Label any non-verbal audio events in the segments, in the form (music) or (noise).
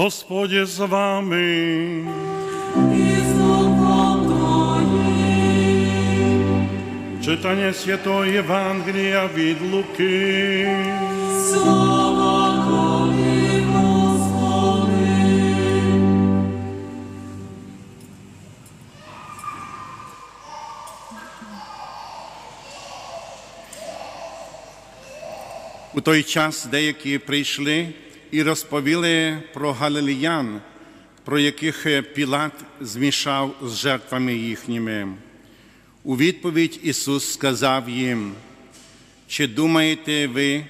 Господь з вами. І з Духом Твоїм. Читання Святого Євангелія від Луки. Слава Тобі, Господи. У той час деякі прийшли І розповіли про галилеян, про яких Пілат змішав з жертвами їхніми. У відповідь Ісус сказав їм: чи думаєте ви,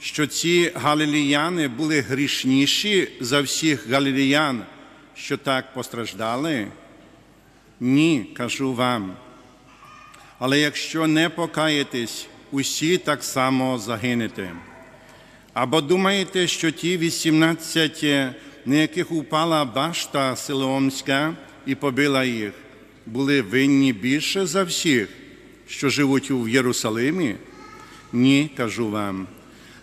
що ці галилеяни були грішніші за всіх галилеян, що так постраждали? Ні, кажу вам. Але якщо не покаєтесь, усі так само загинете. Або думаєте, що ті 18, на яких упала башта Силоомська і побила їх, були винні більше за всіх, що живуть у Єрусалимі? Ні, кажу вам.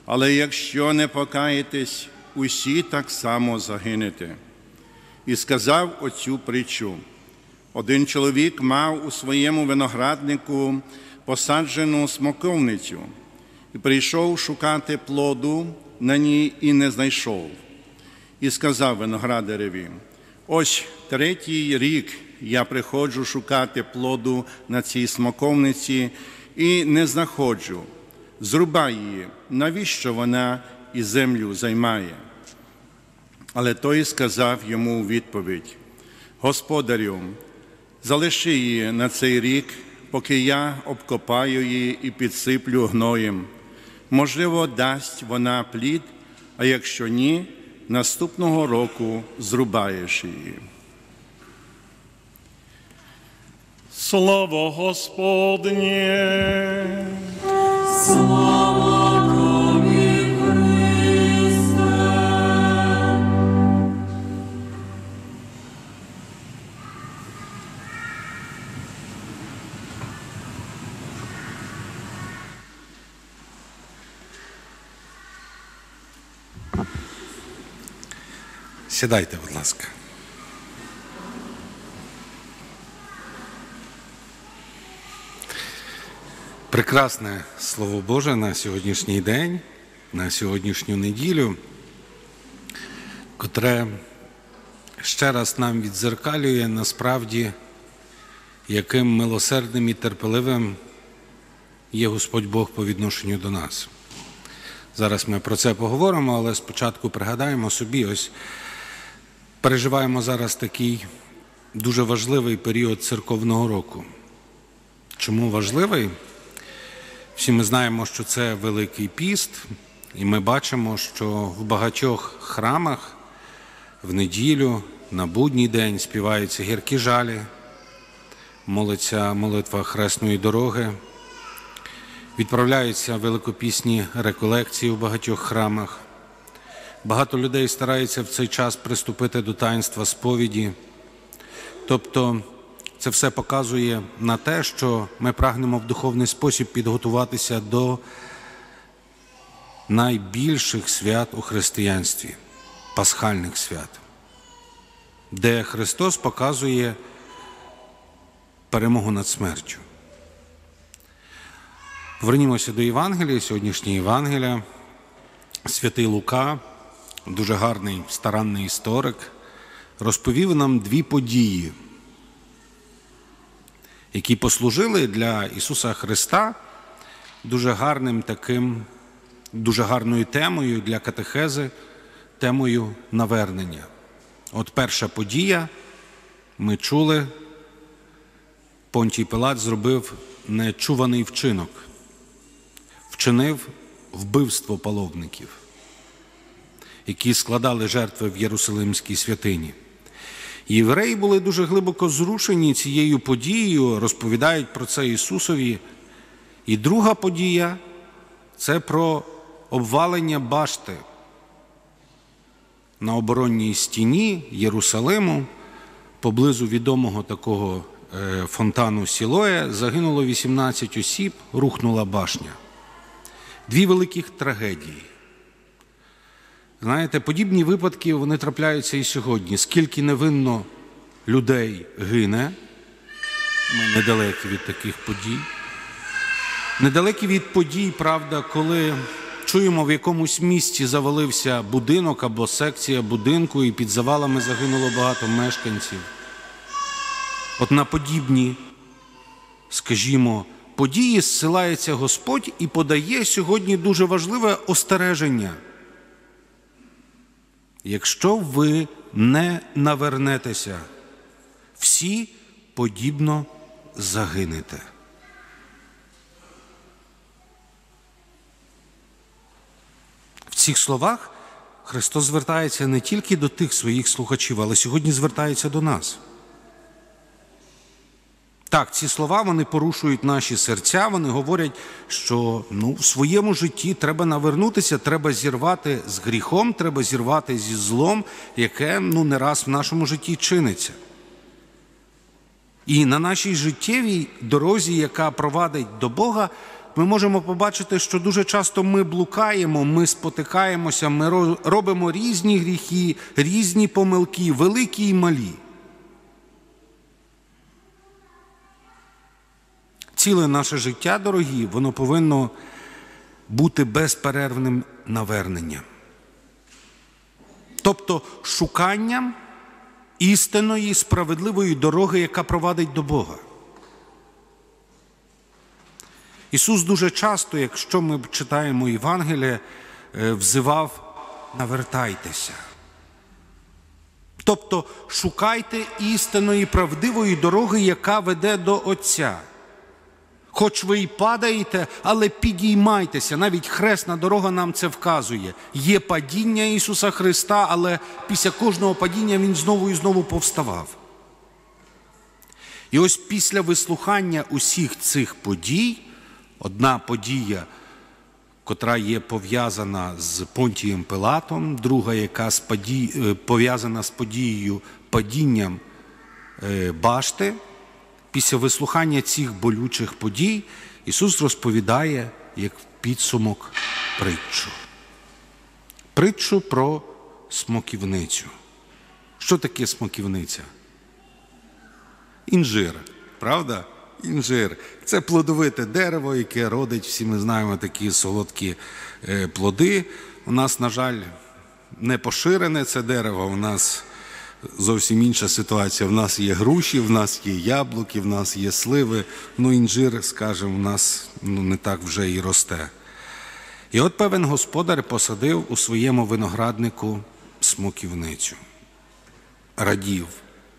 Але якщо не покаєтесь, усі так само загинете. І сказав оцю притчу. Один чоловік мав у своєму винограднику посаджену смоковницю прийшов шукати плоду на ній і не знайшов. І сказав виноградареві: ось третій рік я приходжу шукати плоду на цій смоковниці і не знаходжу. Зрубай її, навіщо вона і землю займає? Але той сказав йому у відповідь: Господарю, залиши її на цей рік, поки я обкопаю її і підсиплю гноєм. Можливо, дасть вона плід, а якщо ні, наступного року зрубаєш її. Слово Господнє. Слава Сідайте, будь ласка. Прекрасне Слово Боже на сьогоднішній день, на сьогоднішню неділю, котре ще раз нам відзеркалює насправді, яким милосердним і терпеливим є Господь Бог по відношенню до нас. Зараз ми про це поговоримо, але спочатку пригадаємо собі, ось переживаємо зараз такий дуже важливий період церковного року. Чому важливий? Всі ми знаємо, що це Великий піст, і ми бачимо, що в багатьох храмах в неділю, на будній день співаються гіркі жалі, молиться молитва хресної дороги, відправляються великопісні реколекції у багатьох храмах. Багато людей стараються в цей час приступити до таїнства сповіді. Тобто це все показує на те, що ми прагнемо в духовний спосіб підготуватися до найбільших свят у християнстві пасхальних свят, де Христос показує перемогу над смертю. Повернімося до Євангелія, сьогоднішнє Євангелія. Святий Лука, дуже гарний старанний історик, розповів нам дві події, які послужили для Ісуса Христа дуже гарним таким, дуже гарною темою для катехези, темою навернення. От перша подія, ми чули, Понтій Пилат зробив нечуваний вчинок, вчинив вбивство паломників, які складали жертви в Єрусалимській святині. Євреї були дуже глибоко зрушені цією подією, розповідають про це Ісусові. І друга подія це про обвалення башти на оборонній стіні Єрусалиму, поблизу відомого такого е, фонтану Сілоя, загинуло 18 осіб, рухнула башня. Дві великих трагедії. Знаєте, подібні випадки вони трапляються і сьогодні. Скільки невинно людей гине, ми недалекі від таких подій. Недалекі від подій, правда, коли чуємо, в якомусь місті завалився будинок або секція будинку, і під завалами загинуло багато мешканців. От на подібні, скажімо, події зсилається Господь і подає сьогодні дуже важливе остереження. Якщо ви не навернетеся, всі подібно загинете. В цих словах Христос звертається не тільки до тих своїх слухачів, але сьогодні звертається до нас. Так, ці слова вони порушують наші серця, вони говорять, що ну, в своєму житті треба навернутися, треба зірвати з гріхом, треба зірвати зі злом, яке ну, не раз в нашому житті чиниться. І на нашій життєвій дорозі, яка провадить до Бога, ми можемо побачити, що дуже часто ми блукаємо, ми спотикаємося, ми робимо різні гріхи, різні помилки, великі і малі. Ціле наше життя, дорогі, воно повинно бути безперервним наверненням. Тобто шуканням істинної справедливої дороги, яка провадить до Бога. Ісус дуже часто, якщо ми читаємо Євангеліє, е, взивав навертайтеся. Тобто шукайте істинної правдивої дороги, яка веде до Отця. Хоч ви й падаєте, але підіймайтеся. Навіть хресна дорога нам це вказує. Є падіння Ісуса Христа, але після кожного падіння Він знову і знову повставав. І ось після вислухання усіх цих подій, одна подія, котра є пов'язана з Понтієм Пилатом, друга, яка е, пов'язана з подією падінням е, башти, після вислухання цих болючих подій Ісус розповідає як підсумок притчу. Притчу про смоківницю. Що таке смоківниця? Інжир, правда? Інжир. Це плодовите дерево, яке родить, всі ми знаємо такі солодкі е, плоди. У нас, на жаль, не поширене це дерево. У нас зовсім інша ситуація. В нас є груші, в нас є яблуки, в нас є сливи. Ну, інжир, скажімо, у нас ну, не так вже і росте. І от певен господар посадив у своєму винограднику смоківницю. Радів,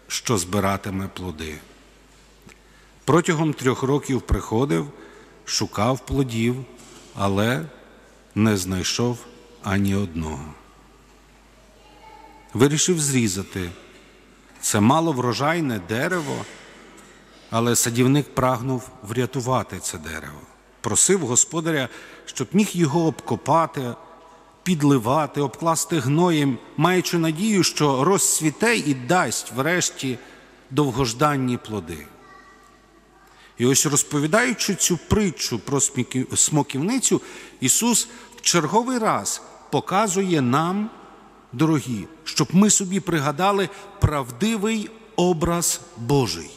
що збиратиме плоди. Протягом трьох років приходив, шукав плодів, але не знайшов ані одного. Вирішив зрізати. Це маловрожайне дерево, але садівник прагнув врятувати це дерево. Просив господаря, щоб міг його обкопати, підливати, обкласти гноєм, маючи надію, що розцвіте і дасть врешті довгожданні плоди. І ось розповідаючи цю притчу про смоківницю, Ісус в черговий раз показує нам, дорогі, щоб ми собі пригадали правдивий образ Божий.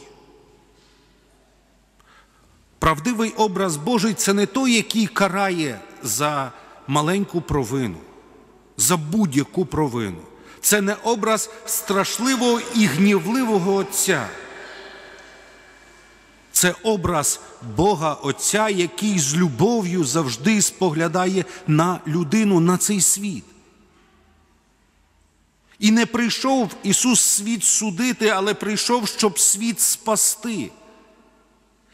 Правдивий образ Божий це не той, який карає за маленьку провину, за будь-яку провину. Це не образ страшливого і гнівливого Отця. Це образ Бога Отця, який з любов'ю завжди споглядає на людину, на цей світ. І не прийшов Ісус світ судити, але прийшов, щоб світ спасти.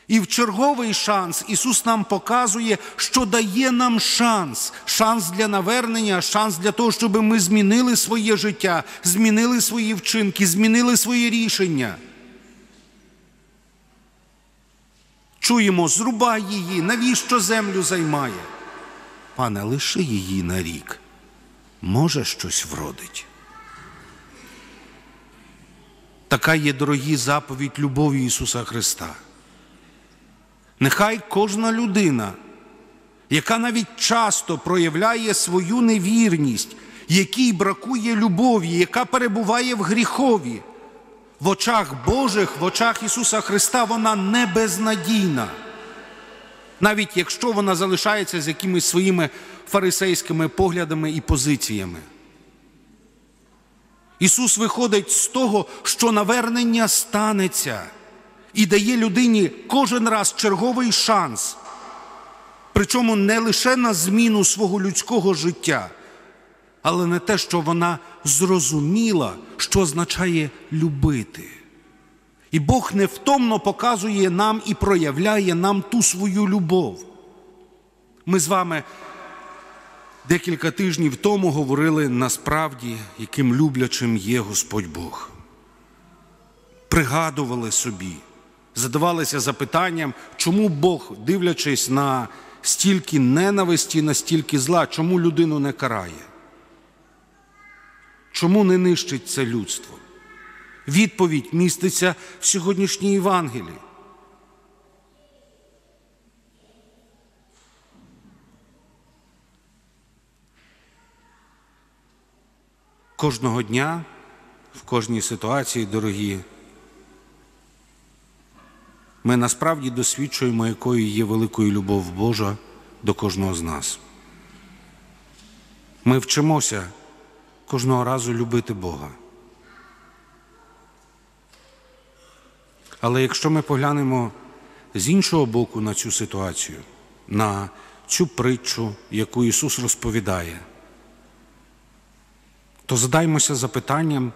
І в черговий шанс Ісус нам показує, що дає нам шанс, шанс для навернення, шанс для того, щоб ми змінили своє життя, змінили свої вчинки, змінили свої рішення. Чуємо, зрубай її, навіщо землю займає? Пане, лиши її на рік. Може, щось вродить. Така є, дорогі, заповідь любові Ісуса Христа. Нехай кожна людина, яка навіть часто проявляє свою невірність якій бракує любові, яка перебуває в гріхові. В очах Божих, в очах Ісуса Христа вона не безнадійна. Навіть якщо вона залишається з якимись своїми фарисейськими поглядами і позиціями. Ісус виходить з того, що навернення станеться і дає людині кожен раз черговий шанс. Причому не лише на зміну свого людського життя, але не те, що вона зрозуміла, що означає любити. І Бог невтомно показує нам і проявляє нам ту свою любов. Ми з вами декілька тижнів тому говорили насправді, яким люблячим є Господь Бог. Пригадували собі, задавалися запитанням, чому Бог, дивлячись на стільки ненависті, на стільки зла, чому людину не карає? Чому не нищить це людство? Відповідь міститься в сьогоднішній Євангелії. Кожного дня, в кожній ситуації, дорогі, ми насправді досвідчуємо, якою є великою любов Божа до кожного з нас. Ми вчимося кожного разу любити Бога. Але якщо ми поглянемо з іншого боку на цю ситуацію, на цю притчу, яку Ісус розповідає, то задаймося запитанням,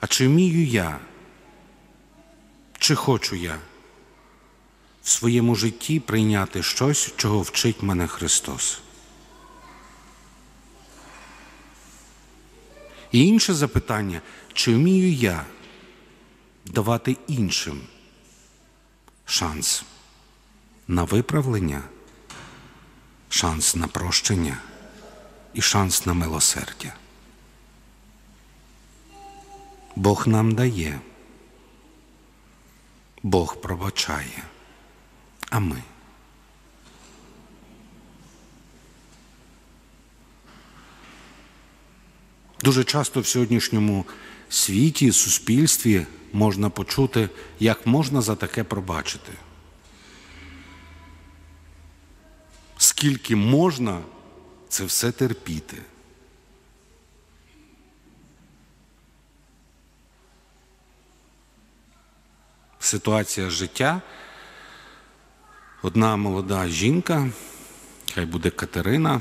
а чи вмію я, чи хочу я в своєму житті прийняти щось, чого вчить мене Христос? І інше запитання, чи вмію я давати іншим шанс на виправлення, шанс на прощення і шанс на милосердя. Бог нам дає, Бог пробачає, а ми. Дуже часто в сьогоднішньому світі, суспільстві можна почути, як можна за таке пробачити. Скільки можна це все терпіти. Ситуація життя. Одна молода жінка, хай буде Катерина,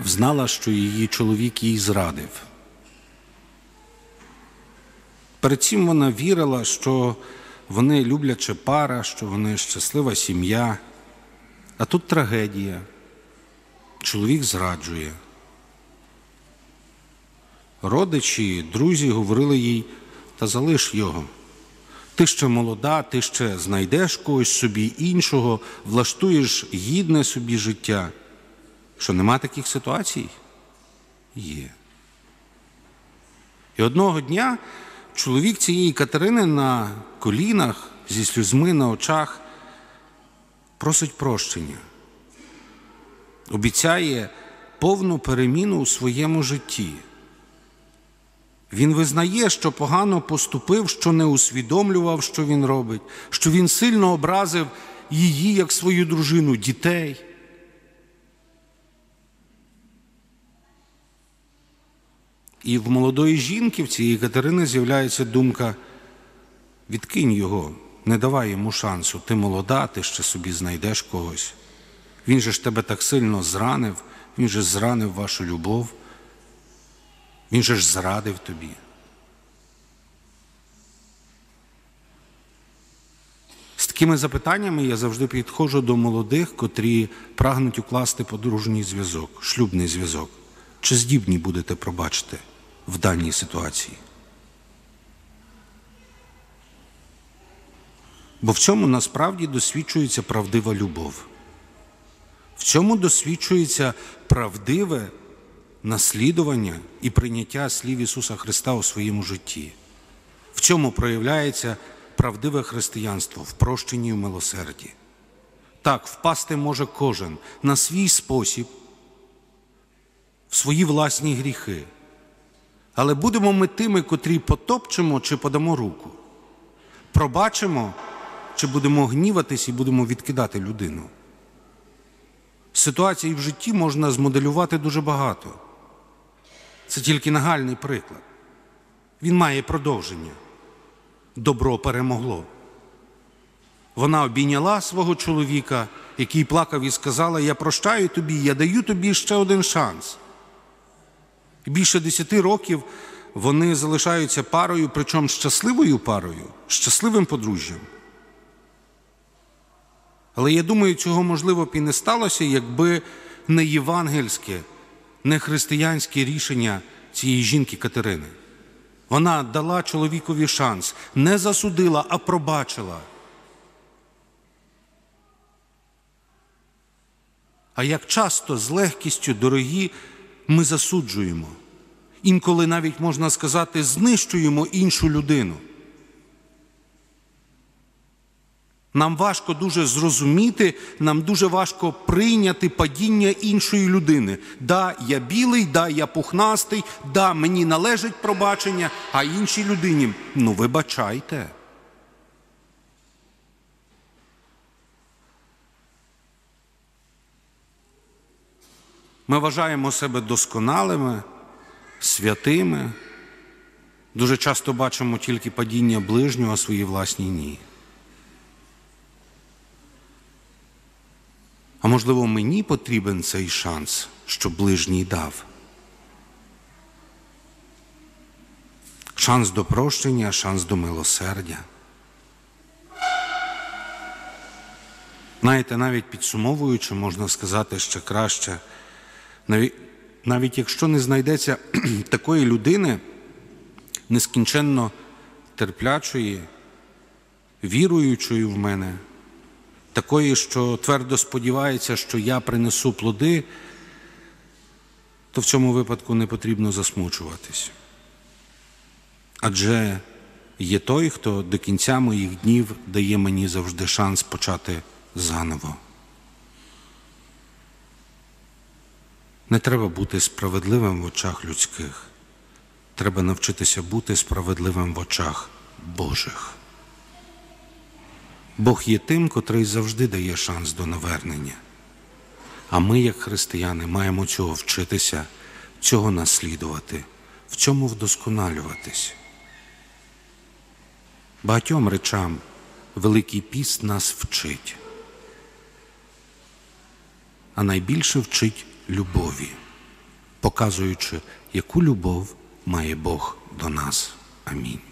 взнала, що її чоловік їй зрадив. Перед цим вона вірила, що вони любляча пара, що вони щаслива сім'я. А тут трагедія. Чоловік зраджує. Родичі, друзі говорили їй, та залиш його. Ти ще молода, ти ще знайдеш когось собі іншого, влаштуєш гідне собі життя. Що нема таких ситуацій? Є. І одного дня чоловік цієї Катерини на колінах зі сльозми на очах просить прощення, обіцяє повну переміну у своєму житті. Він визнає, що погано поступив, що не усвідомлював, що він робить, що він сильно образив її як свою дружину, дітей. І в молодої жінки, в цієї Катерини, з'являється думка: відкинь його, не давай йому шансу. Ти молода, ти ще собі знайдеш когось. Він же ж тебе так сильно зранив, він же зранив вашу любов, він же ж зрадив тобі. З такими запитаннями я завжди підходжу до молодих, котрі прагнуть укласти подружній зв'язок, шлюбний зв'язок. Чи здібні будете пробачити в даній ситуації? Бо в цьому насправді досвідчується правдива любов. В цьому досвідчується правдиве наслідування і прийняття слів Ісуса Христа у своєму житті. В цьому проявляється правдиве християнство в прощенні і милосерді. Так, впасти може кожен на свій спосіб, в свої власні гріхи. Але будемо ми тими, котрі потопчемо чи подамо руку, пробачимо чи будемо гніватись і будемо відкидати людину. Ситуацій в житті можна змоделювати дуже багато. Це тільки нагальний приклад. Він має продовження. Добро перемогло. Вона обійняла свого чоловіка, який плакав і сказала: Я прощаю тобі, я даю тобі ще один шанс. І більше десяти років вони залишаються парою, причому щасливою парою, щасливим подружжям. Але я думаю, цього можливо б і не сталося, якби не євангельське, не християнське рішення цієї жінки Катерини. Вона дала чоловікові шанс, не засудила, а пробачила. А як часто з легкістю, дорогі, ми засуджуємо, інколи навіть можна сказати, знищуємо іншу людину. Нам важко дуже зрозуміти, нам дуже важко прийняти падіння іншої людини. Да, я білий, да, я пухнастий, да, мені належить пробачення, а іншій людині ну вибачайте. Ми вважаємо себе досконалими, святими. Дуже часто бачимо тільки падіння ближнього, а свої власні ні. Можливо, мені потрібен цей шанс, що ближній дав. Шанс до прощення, шанс до милосердя. Знаєте, навіть підсумовуючи, можна сказати ще краще, навіть, навіть якщо не знайдеться (clears throat) такої людини, нескінченно терплячої, віруючої в мене, такої, що твердо сподівається, що я принесу плоди, то в цьому випадку не потрібно засмучуватись. Адже є той, хто до кінця моїх днів дає мені завжди шанс почати заново. Не треба бути справедливим в очах людських. Треба навчитися бути справедливим в очах Божих. Бог є тим, котрий завжди дає шанс до навернення. А ми, як християни, маємо цього вчитися, цього наслідувати, в цьому вдосконалюватись. Багатьом речам Великий піст нас вчить, а найбільше вчить любові, показуючи, яку любов має Бог до нас. Амінь.